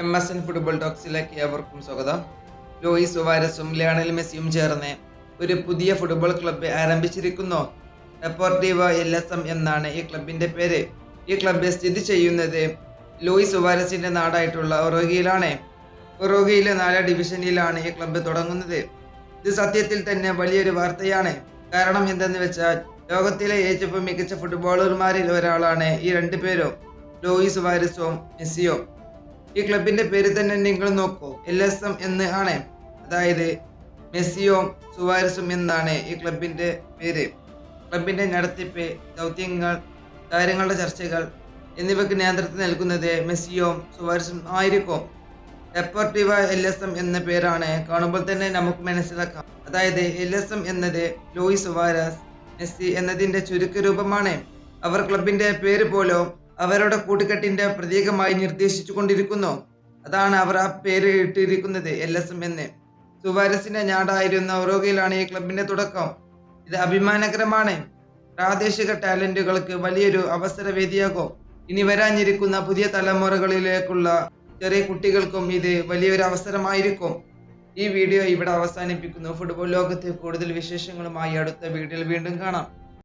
M S N football ടോക്സിലേക്ക് ഏവർക്കും സ്വാഗതം. ലോയിസ് സുവാരസും ലയണൽ മെസ്സിയും ചേർന്ന് ഒരു പുതിയ ഫുട്ബോൾ ക്ലബ്ബ് ആരംഭിച്ചിരിക്കുന്നു. ഡെപ്പോർട്ടീവ എൽ എസ് എം എന്നാണ് ഈ ക്ലബിന്റെ പേര്. ഈ ക്ലബ്ബ് സ്ഥിതി ചെയ്യുന്നത് ലൂയിസ് സുവാരസിന്റെ നാടായിട്ടുള്ള ഒറോഗിയിലാണ്. ഒറോഗിയിലെ നാലാം ഡിവിഷനിലാണ് ഈ ക്ലബ്ബ് തുടങ്ങുന്നത്. ഇത് സത്യത്തിൽ തന്നെ വലിയൊരു വാർത്തയാണ്. കാരണം എന്തെന്ന് വെച്ചാൽ ലോകത്തിലെ ഏറ്റവും മികച്ച ഫുട്ബോളർമാരിൽ ഒരാളാണ് ഈ രണ്ടു പേരും ലൂയിസ് സുവാരസും മെസ്സിയും. ഈ ക്ലബിന്റെ പേര് തന്നെ നിങ്ങൾ നോക്കൂ. എൽ എസ് എം എന്ന് ആണ്. അതായത് മെസ്സിയും സുവാരസും എന്നാണ് ഈ ക്ലബിന്റെ പേര്. ക്ലബിന്റെ നടത്തിപ്പ് ദൗത്യങ്ങൾ താരങ്ങളുടെ ചർച്ചകൾ എന്നിവയ്ക്ക് നേതൃത്വം നൽകുന്നത് മെസ്സിയും സുവാരസും ആയിരിക്കും. ഡെപ്പോർട്ടീവ എൽ എസ് എം എന്ന പേരാണ്. കാണുമ്പോൾ തന്നെ നമുക്ക് മനസ്സിലാക്കാം. അതായത് എൽ എസ് എം എന്നത് ലൂയിസ് സുവാരസ് മെസ്സി എന്നതിന്റെ ചുരുക്കരൂപമാണ്. അവർ ക്ലബിന്റെ പേര് പോലും അവരുടെ കൂട്ടുകെട്ടിന്റെ പ്രതീകമായി നിർദ്ദേശിച്ചു കൊണ്ടിരിക്കുന്നു. അതാണ് അവർ ആ പേര് ഇട്ടിരിക്കുന്നത് എൽ എസ് എം എന്ന്. സുവാരസിന്റെ ഞാടായിരുന്ന ഒറോഗയിലാണ് ഈ ക്ലബിന്റെ തുടക്കം. ഇത് അഭിമാനകരമാണ്. പ്രാദേശിക ടാലന്റുകൾക്ക് വലിയൊരു അവസരവേദിയാകും. ഇനി വരാനിരിക്കുന്ന പുതിയ തലമുറകളിലേക്കുള്ള ചെറിയ കുട്ടികൾക്കും ഇത് വലിയൊരു അവസരമായിരിക്കും. ഈ വീഡിയോ ഇവിടെ അവസാനിപ്പിക്കുന്നു. ഫുട്ബോൾ ലോകത്തെ കൂടുതൽ വിശേഷങ്ങളുമായി അടുത്ത വീഡിയോയിൽ വീണ്ടും കാണാം.